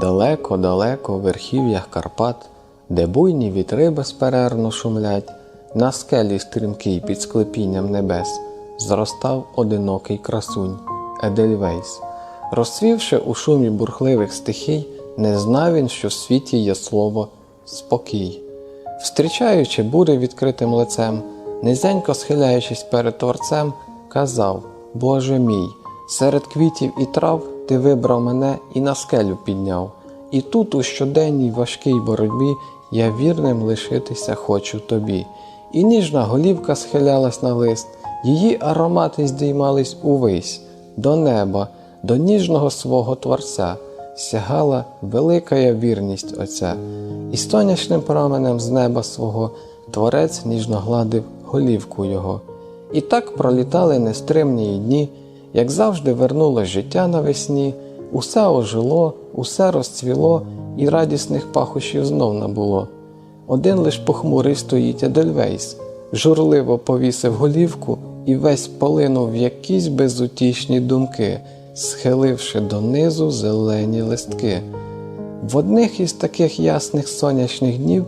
Далеко-далеко в верхів'ях Карпат, де буйні вітри безперервно шумлять, на скелі стрімкий під склепінням небес, зростав одинокий красунь Едельвейс. Розцвівши у шумі бурхливих стихій, не знав він, що в світі є слово спокій. Встрічаючи бури відкритим лицем, низенько схиляючись перед творцем, казав: Боже мій, серед квітів і трав ти вибрав мене і на скелю підняв. І тут, у щоденній важкій боротьбі, я вірним лишитися хочу тобі. І ніжна голівка схилялась на лист, її аромати здіймались увись, до неба, до ніжного свого творця, сягала велика вірність Отця, і сонячним променем з неба свого творець ніжно гладив голівку його. І так пролітали нестримні дні, як завжди вернулось життя навесні, усе ожило, усе розцвіло, і радісних пахощів знов набуло. Один лиш похмурий стоїть Едельвейс, журливо повісив голівку і весь полинув в якісь безутішні думки, схиливши донизу зелені листки. В одних із таких ясних сонячних днів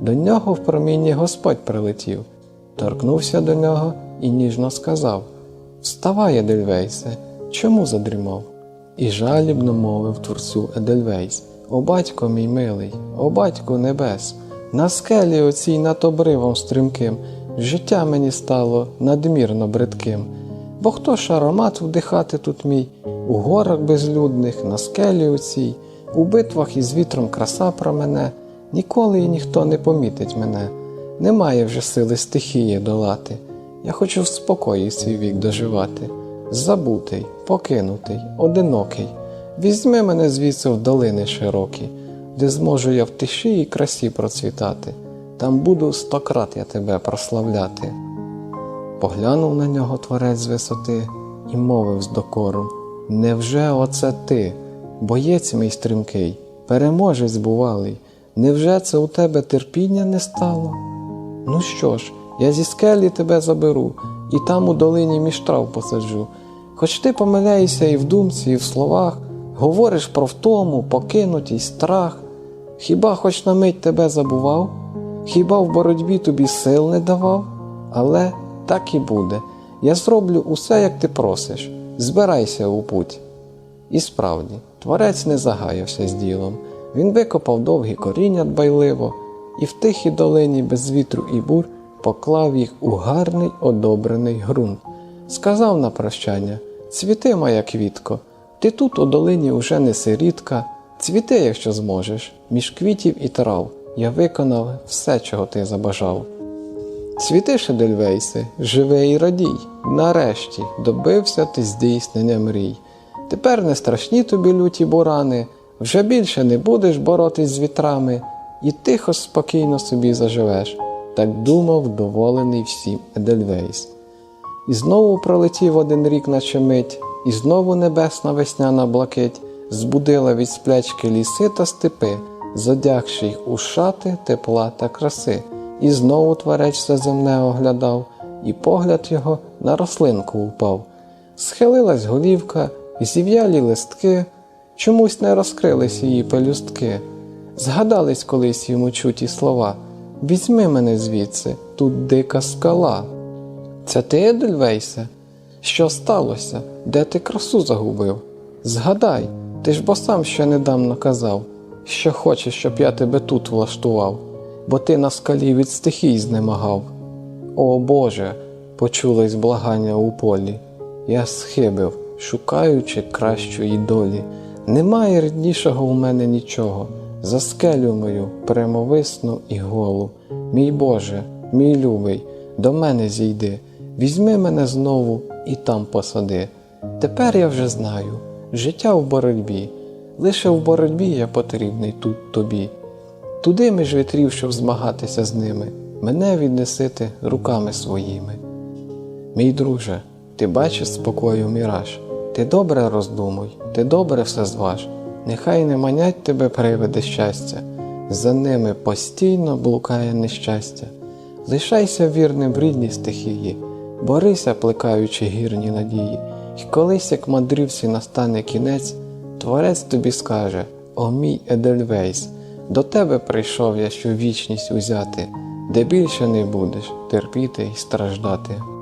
до нього в промінні Господь прилетів, торкнувся до нього і ніжно сказав: Вставай, Едельвейсе, чому задрімав? І жалібно мовив творцю Едельвейс: О батько мій милий, о батько небес, на скелі оцій над обривом стрімким, життя мені стало надмірно бридким. Бо хто ж аромат вдихати тут мій, у горах безлюдних, на скелі оцій, у битвах із вітром краса про мене, ніколи і ніхто не помітить мене, немає вже сили стихії долати. Я хочу в спокої свій вік доживати, забутий, покинутий, одинокий. Візьми мене звідси в долини широкі, де зможу я в тиші і красі процвітати, там буду стократ я тебе прославляти. Поглянув на нього творець з висоти і мовив з докором: Невже оце ти, боєць мій стрімкий, переможець бувалий, невже це у тебе терпіння не стало? Ну що ж, я зі скелі тебе заберу, і там у долині між трав посаджу. Хоч ти помиляєшся і в думці, і в словах, говориш про втому, покинутість, страх. Хіба хоч на мить тебе забував? Хіба в боротьбі тобі сил не давав? Але так і буде. Я зроблю усе, як ти просиш, збирайся у путь. І справді, творець не загаявся з ділом. Він викопав довгі коріння дбайливо, і в тихій долині без вітру і бур поклав їх у гарний одобрений ґрунт. Сказав на прощання: Цвіти, моя квітко, ти тут у долині уже не сирітка, цвіти, якщо зможеш, між квітів і трав. Я виконав все, чого ти забажав. Цвіти, Шедельвейсе, живи і радій, нарешті добився ти здійснення мрій. Тепер не страшні тобі люті бурани, вже більше не будеш боротись з вітрами, і тихо, спокійно собі заживеш, так думав вдоволений всім Едельвейс. І знову пролетів один рік, наче мить, і знову небесна весняна блакить збудила від сплячки ліси та степи, задягши їх у шати тепла та краси. І знову творець все земне оглядав, і погляд його на рослинку упав. Схилилась голівка, зів'ялі листки, чомусь не розкрились її пелюстки. Згадались колись йому чуті слова Візьми мене звідси, тут дика скала. Це ти, Едельвейсе? Що сталося? Де ти красу загубив? Згадай, ти ж бо сам ще недавно казав, що хочеш, щоб я тебе тут влаштував, бо ти на скалі від стихій знемагав. О Боже, почулось благання у полі. Я схибив, шукаючи кращої долі. Немає ріднішого в мене нічого. За скелю мою прямовисну і голу. Мій Боже, мій любий, до мене зійди, візьми мене знову і там посади. Тепер я вже знаю, життя в боротьбі, лише в боротьбі я потрібний тут тобі. Туди між вітрів, щоб змагатися з ними, мене віднесити руками своїми. Мій друже, ти бачиш спокою міраж, ти добре роздумуй, ти добре все зваж, нехай не манять тебе привиди щастя, за ними постійно блукає нещастя. Лишайся вірним в рідній стихії, борися, плекаючи гірні надії, І колись, як мандрівці настане кінець, творець тобі скаже О мій Едельвейс, до тебе прийшов я, що вічність узяти, де більше не будеш терпіти й страждати.